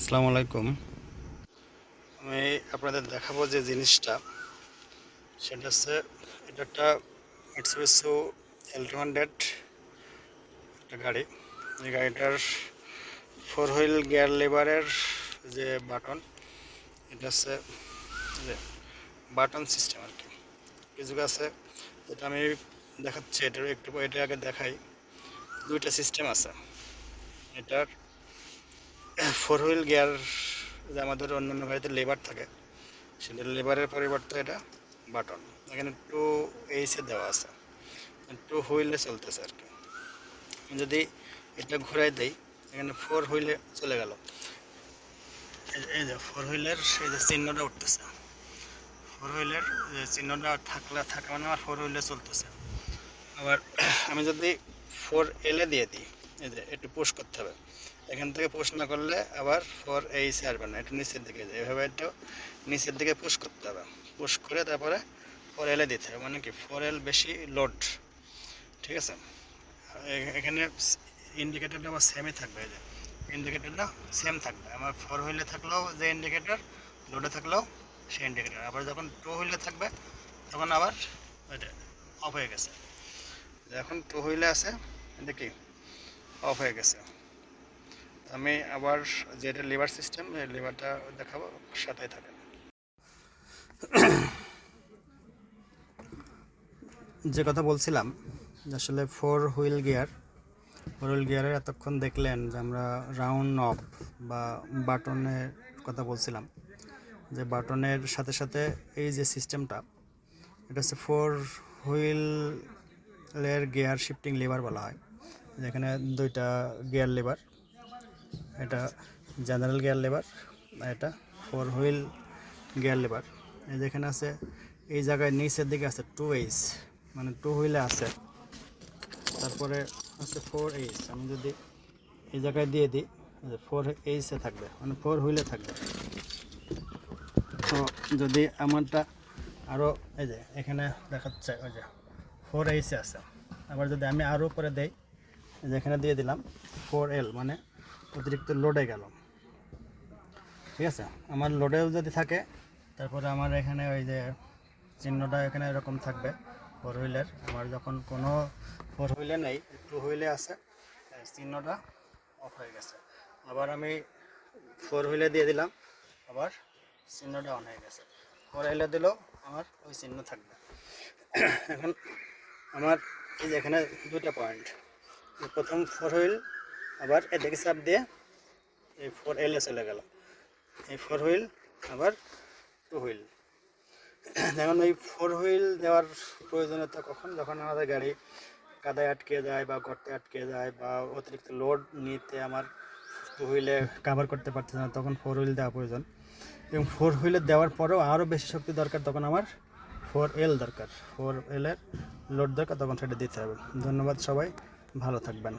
আসসালামু আলাইকুম। আমি আপনাদের দেখাবো যে জিনিসটা। সেটা হচ্ছে, এটা একটা মিটসুবিশু এল টু হান্ড্রেড একটা গাড়ি। এই গাড়িটার ফোর হুইল গিয়ার লেবারের যে বাটন এটা হচ্ছে যে বাটন সিস্টেম আর কি। কিছু আছে, যেটা আমি দেখাচ্ছি এটার একটু, এটা আগে দেখাই। দুইটা সিস্টেম আছে। এটার ফোর হুইল গিয়ার যে আমাদের অন্যান্য গাড়িতে লেবার থাকে, সেটা লেবারের পরিবর্তে এটা বাটন এখানে টু এইচে দেওয়া আছে। টু হুইলে চলতেছে আর কি যদি এটা ঘুরাই দেই, এখানে ফোর হুইলে চলে গেল। এই যে ফোর হুইলের সেই যে চিহ্নটা উঠতেছে। ফোর হুইলের যে চিহ্নটা থাকলে থাকা মানে আমার ফোর হুইলে চলতেছে। আবার আমি যদি ফোর এলে দিয়ে দিই, এই যে একটু পুশ করতে হবে। এখান থেকে পুশ না করলে আবার ফোর এইচে আসবে না একটু নিচের দিকে যায়। এভাবে একটু নিচের দিকে পুশ করতে হবে। পুশ করে তারপরে ফোর এলে দিতে হবে। মানে কি? ফোর এল বেশি লোড ঠিক আছে? এখানে ইন্ডিকেটারটা আবার সেমই থাকবে। এই যে ইন্ডিকেটারটা সেম থাকবে। আমার ফোর হুইলে থাকলেও যে ইন্ডিকেটার লোডে থাকলেও সেই ইন্ডিকেটার আবার যখন টু হুইলে থাকবে, তখন আবার এটা অফ হয়ে গেছে। এখন টু হুইলে আছে, এটা কি? অফ হয়ে গেছে। আমি আবার যেটা লিভার সিস্টেম, এই লিভারটা দেখাবো সাথে থাকেন। যে কথা বলছিলাম আসলে four wheel gear, four wheel গিয়ারের এতক্ষণ দেখলেন যে আমরা রাউন্ড নব বা বাটনের কথা বলছিলাম, যে বাটনের সাথে সাথে এই যে সিস্টেমটা, এটা হচ্ছে ফোর হুইলের গিয়ার শিফটিং লিভার বলা হয়, যেখানে দুইটা গিয়ার লিভার এটা জেনারেল গিয়ার আর এটা ফোর হুইল গিয়ার লিভার এই যেখানে আছে, এই জায়গায় নিচের দিকে আছে টু এইচ মানে টু হুইলে আছে। তারপরে আছে ফোর এইচ আমি যদি এই জায়গায় দিয়ে দিই ফোর এইচে থাকবে মানে ফোর হুইলে থাকবে। তো যদি আমারটা আরও এই যে এখানে দেখাচ্ছে, ওই যে ফোর এইচে আছে। আবার যদি আমি আরও উপরে দেই, এই যে এখানে দিয়ে দিলাম ফোর এল মানে অতিরিক্ত লোডে গেল। ঠিক আছে? আমার লোডেও যদি থাকে, তারপরে আমার এখানে ওই যে চিহ্নটা এখানে এরকম থাকবে ফোর হুইলের আমার যখন কোনো ফোর হুইলে নেই টু হুইলে আছে চিহ্নটা অফ হয়ে গেছে। আবার আমি ফোর হুইলে দিয়ে দিলাম, আবার চিহ্নটা অন হয়ে গেছে। ফোর হুইলে দিলেও আমার ওই চিহ্ন থাকবে। এখন আমার এই যে এখানে দুটো পয়েন্ট প্রথম ফোর হুইল আবার এদিকে চাপ দিয়ে এই ফোর এলে চলে গেল। এই ফোর হুইল আবার টু হুইল যেমন এই ফোর হুইল দেওয়ার প্রয়োজনীয়তা কখন? যখন আমাদের গাড়ি কাদায় আটকে যায় বা গর্তে আটকে যায় বা অতিরিক্ত লোড নিতে আমার টু হুইলে কাভার করতে পারছে না, তখন ফোর হুইল দেওয়া প্রয়োজন। এবং ফোর হুইলে দেওয়ার পরেও আরও বেশি শক্তি দরকার, তখন আমার ফোর এল দরকার। ফোর এলের লোড দরকার, তখন সেটা দিতে হবে। ধন্যবাদ সবাই, ভালো থাকবেন।